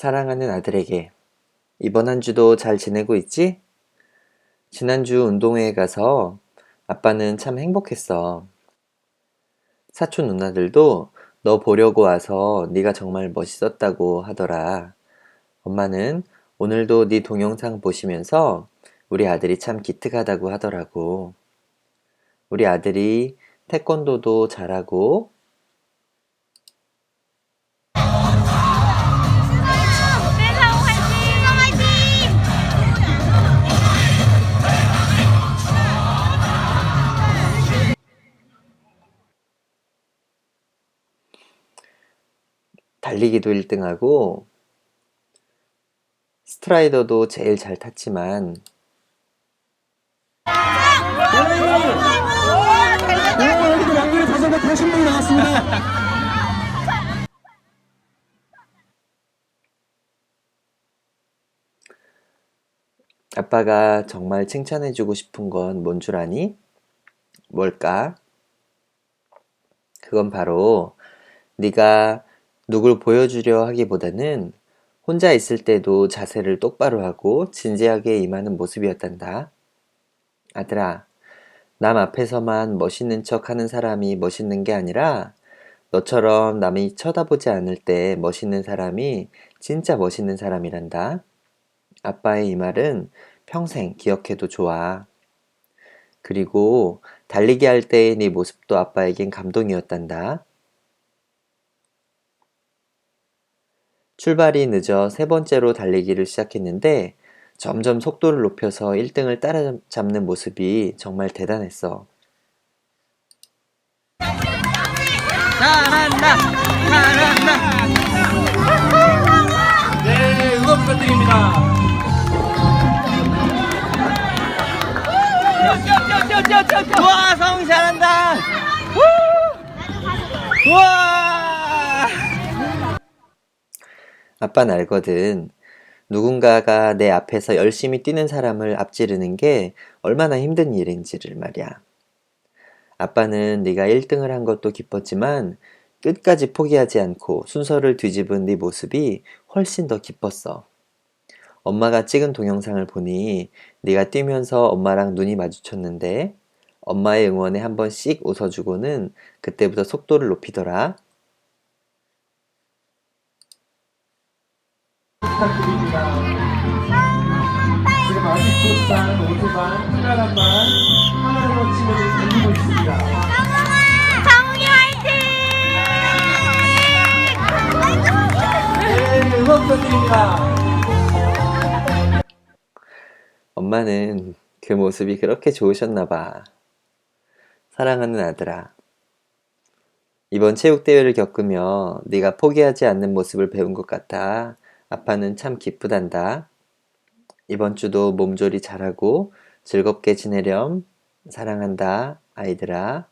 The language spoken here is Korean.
사랑하는 아들에게 이번 한 주도 잘 지내고 있지? 지난주 운동회에 가서 아빠는 참 행복했어. 사촌 누나들도 너 보려고 와서 네가 정말 멋있었다고 하더라. 엄마는 오늘도 네 동영상 보시면서 우리 아들이 참 기특하다고 하더라고. 우리 아들이 태권도도 잘하고 달리기도 1등하고 스트라이더도 제일 잘 탔지만. 아빠가 정말 칭찬해주고 싶은 건 뭔 줄 아니? 뭘까? 그건 바로 네가 누굴 보여주려 하기보다는 혼자 있을 때도 자세를 똑바로 하고 진지하게 임하는 모습이었단다. 아들아, 남 앞에서만 멋있는 척 하는 사람이 멋있는 게 아니라 너처럼 남이 쳐다보지 않을 때 멋있는 사람이 진짜 멋있는 사람이란다. 아빠의 이 말은 평생 기억해도 좋아. 그리고 달리기 할 때의 네 모습도 아빠에겐 감동이었단다. 출발이 늦어 세 번째로 달리기를 시작했는데 점점 속도를 높여서 1등을 따라잡는 모습이 정말 대단했어. 잘한다, 잘한다. 네, 응원 부탁드립니다. 와, 성우 잘한다. 우! 와! 아빠는 알거든. 누군가가 내 앞에서 열심히 뛰는 사람을 앞지르는 게 얼마나 힘든 일인지를 말이야. 아빠는 네가 1등을 한 것도 기뻤지만 끝까지 포기하지 않고 순서를 뒤집은 네 모습이 훨씬 더 기뻤어. 엄마가 찍은 동영상을 보니 네가 뛰면서 엄마랑 눈이 마주쳤는데 엄마의 응원에 한 번씩 웃어주고는 그때부터 속도를 높이더라. 지금 아직 9반, 5반, 7반 하나로 치면 달리고 있습니다. 정욱이 화이팅! 네, 응원 부탁드립니다. 엄마는 그 모습이 그렇게 좋으셨나 봐. 사랑하는 아들아. 이번 체육대회를 겪으며 네가 포기하지 않는 모습을 배운 것 같아. 아빠는 참 기쁘단다. 이번 주도 몸조리 잘하고 즐겁게 지내렴. 사랑한다, 아이들아.